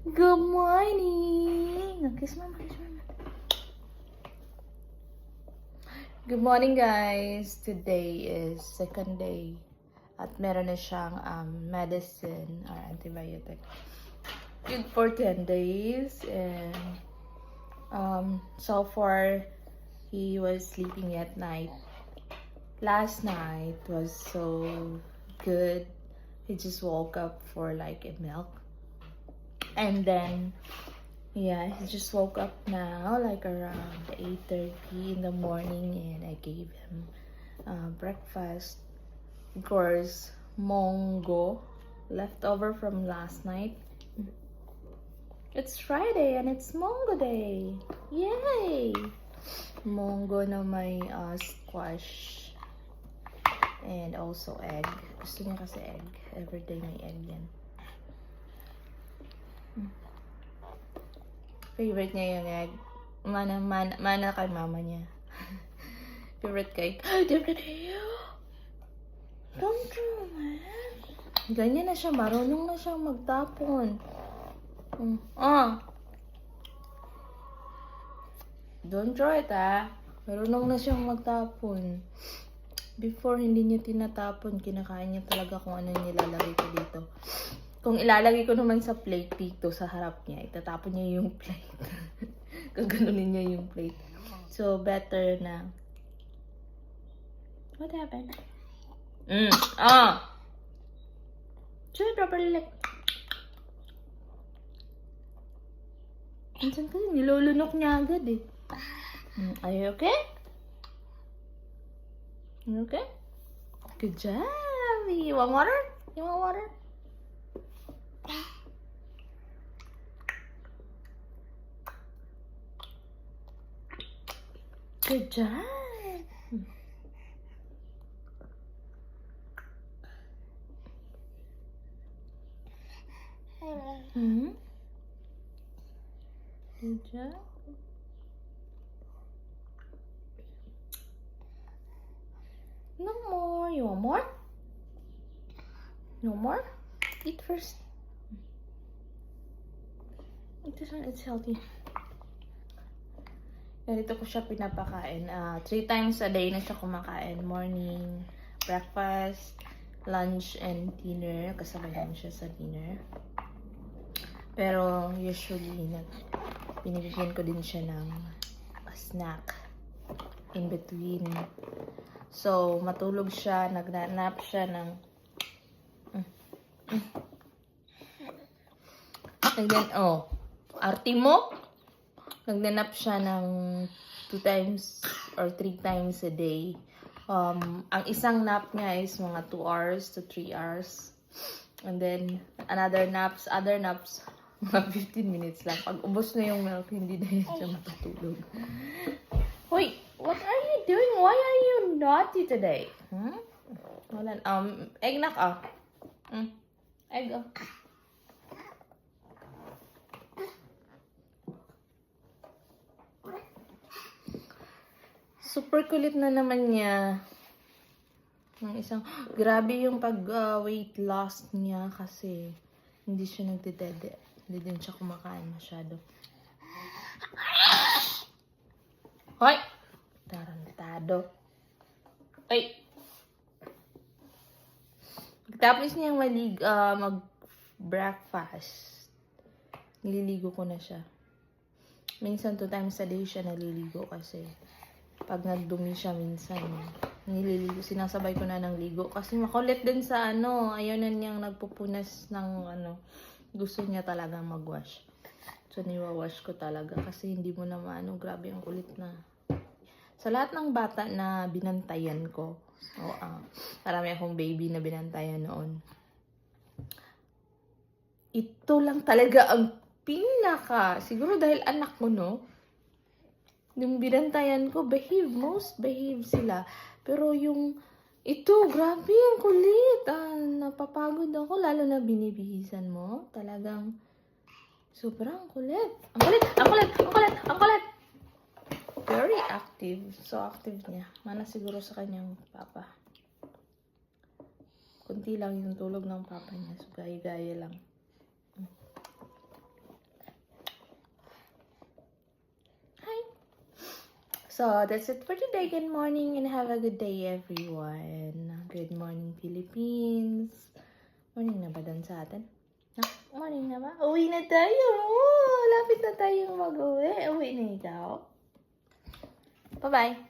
Good morning! Good morning guys! Today is second day at meron na siyang um, medicine or antibiotic. Good for 10 days and um, so far he was sleeping at night. Last night was so good. He just woke up for like a milk. And then yeah, he just woke up now like around 8:30 in the morning and I gave him uh, breakfast. Of course, mongo leftover from last night. It's Friday and it's Mongo Day. Yay! Mongo na may uh, squash and also egg. Gusto niya kasi egg. Everyday may egg yan. Favorite niya yung egg. Mana, mana, mana kay mama niya. Favorite cake. Favorite. Don't you, man. Ganyan na siya. Marunong na siyang magtapon. Mm. Ah. Don't try it, ah. Marunong na siyang magtapon. Before, hindi niya tinatapon. Kinakain niya talaga kung ano nilalagay ko dito. Kung ilalagay ko naman sa plate dito, sa harap niya, itatapon niya yung plate. Gaganunin niya yung plate. So, better na. What happened? Mm. Ah! Chew it properly like... Minsan kasi nilulunok niya agad eh. Mm, Are you okay? You okay? Good job! You want water? You want water? Good job! Hmm? Good job. No more. You want more? No more? Eat first. Eat this one. It's healthy. Ganito ko siya pinapakain. Ah, three times a day na siya kumakain. Morning, breakfast, lunch, and dinner. Kasabay naman siya sa dinner. Pero usually, nag, binibigyan ko din siya ng snack in between. So, matulog siya, nagnanap siya ng... Mm, mm. And then, oh, arti mo, nagnanap siya ng two times or three times a day. Um, ang isang nap niya is mga 2 hours to 3 hours. And then, another naps, other naps, mga 15 minutes lang. Pag ubos na yung milk, hindi na yun siya matutulog. Wait, what are you doing? Why are you naughty today? Hmm? Wala, um, egg na ka. Mm. Egg, oh. Super kulit na naman niya. Ng isang, grabe yung pag uh, weight loss niya kasi hindi siya nagdedede. Hindi din siya kumakain masyado. Hoy! Tarantado. Ay! Tapos niyang malig, ah, mag-breakfast, nililigo ko na siya. Minsan two times a day siya naliligo kasi pag nagdumi siya minsan, nililigo, sinasabay ko na ng ligo. Kasi makulit din sa ano, ayaw na niyang nagpupunas ng ano, gusto niya talaga mag-wash. So, niwawash ko talaga kasi hindi mo na maano, grabe ang kulit na. Sa lahat ng bata na binantayan ko, o ah, marami akong baby na binantayan noon. Ito lang talaga ang pinaka, siguro dahil anak ko, no? Yung binantayan ko, behave, most behave sila. Pero yung, ito, grabe, ang kulit. Ah, napapagod ako, lalo na binibihisan mo. Talagang, sobrang kulit. Ang kulit, ang kulit, ang kulit, ang kulit. Very active. So active niya. Mana siguro sa kanyang papa. Kunti lang yung tulog ng papa niya. So, gaya-gaya lang. So, that's it for today. Good morning and have a good day, everyone. Good morning, Philippines. Morning na ba doon sa atin? Ha? Morning na ba? Uwi na tayo! Lapit na tayong mag-uwi. Uwi na ikaw. Bye-bye.